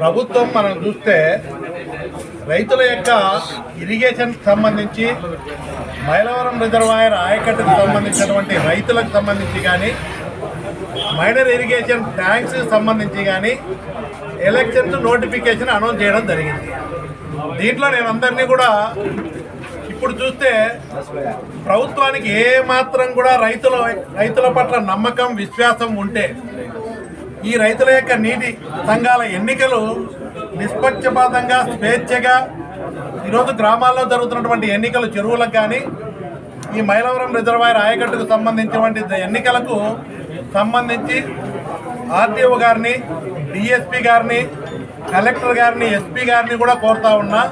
ప్రభుత్వం మనం చూస్తే రైతుల యొక్క ఇరిగేషన్ సంబంధించి మైలవరం రిజర్వాయర్ ఆయకట్టుకు సంబంధించినటువంటి రైతులకు సంబంధించి కానీ మైనర్ ఇరిగేషన్ ట్యాంక్స్ సంబంధించి కానీ ఎలక్షన్స్ నోటిఫికేషన్ అనౌన్స్ చేయడం జరిగింది. దీంట్లో నేను అందరినీ కూడా ఇప్పుడు చూస్తే ప్రభుత్వానికి ఏ మాత్రం కూడా రైతుల రైతుల పట్ల నమ్మకం విశ్వాసం ఉంటే ఈ రైతుల యొక్క నీటి సంఘాల ఎన్నికలు నిష్పక్షపాతంగా స్వేచ్ఛగా ఈరోజు గ్రామాల్లో జరుగుతున్నటువంటి ఎన్నికలు చెరువులకు కానీ ఈ మైలవరం రిజర్వాయర్ ఆయకట్టుకు సంబంధించినటువంటి ఎన్నికలకు సంబంధించి ఆర్టీఓ గారిని డిఎస్పీ గారిని కలెక్టర్ గారిని ఎస్పీ గారిని కూడా కోరుతా ఉన్నా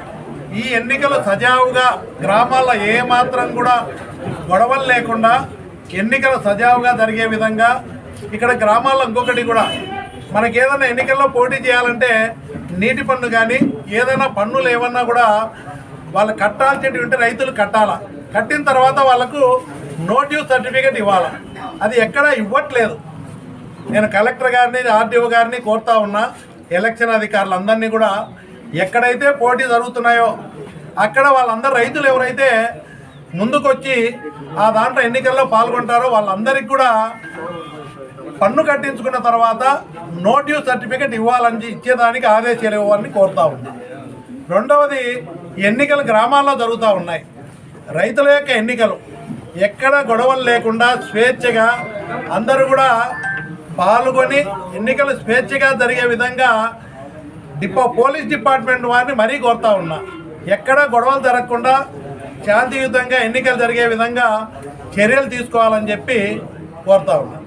ఈ ఎన్నికలు సజావుగా గ్రామాల్లో ఏమాత్రం కూడా గొడవలు లేకుండా ఎన్నికలు సజావుగా జరిగే విధంగా ఇక్కడ గ్రామాల్లో ఇంకొకటి కూడా మనకి ఏదైనా ఎన్నికల్లో పోటీ చేయాలంటే నీటి పన్ను కానీ ఏదైనా పన్నులు ఏమన్నా కూడా వాళ్ళు కట్టాల్సినవి ఉంటే రైతులు కట్టాలా? కట్టిన తర్వాత వాళ్ళకు నోటివ్ సర్టిఫికేట్ ఇవ్వాలా? అది ఎక్కడా ఇవ్వట్లేదు. నేను కలెక్టర్ గారిని ఆర్డీఓ గారిని కోరుతా ఉన్నా ఎలక్షన్ అధికారులందరినీ కూడా ఎక్కడైతే పోటీ జరుగుతున్నాయో అక్కడ వాళ్ళందరూ రైతులు ఎవరైతే ముందుకొచ్చి ఆ దాంట్లో ఎన్నికల్లో పాల్గొంటారో వాళ్ళందరికీ కూడా పన్ను కట్టించుకున్న తర్వాత నోటివ్ సర్టిఫికేట్ ఇవ్వాలని ఇచ్చేదానికి ఆదేశాలు ఇవ్వాలని కోరుతా ఉంది. రెండవది ఎన్నికలు గ్రామాల్లో జరుగుతూ ఉన్నాయి. రైతుల యొక్క ఎన్నికలు. ఎక్కడ గొడవలు లేకుండా స్వేచ్ఛగా అందరూ కూడా పాల్గొని ఎన్నికలు స్వేచ్ఛగా జరిగే విధంగా డిపో పోలీస్ డిపార్ట్మెంట్ వారిని మరీ కోరుతా ఉన్నా. ఎక్కడ గొడవలు జరగకుండా శాంతియుతంగా ఎన్నికలు జరిగే విధంగా చర్యలు తీసుకోవాలని చెప్పి కోరుతా ఉన్నా.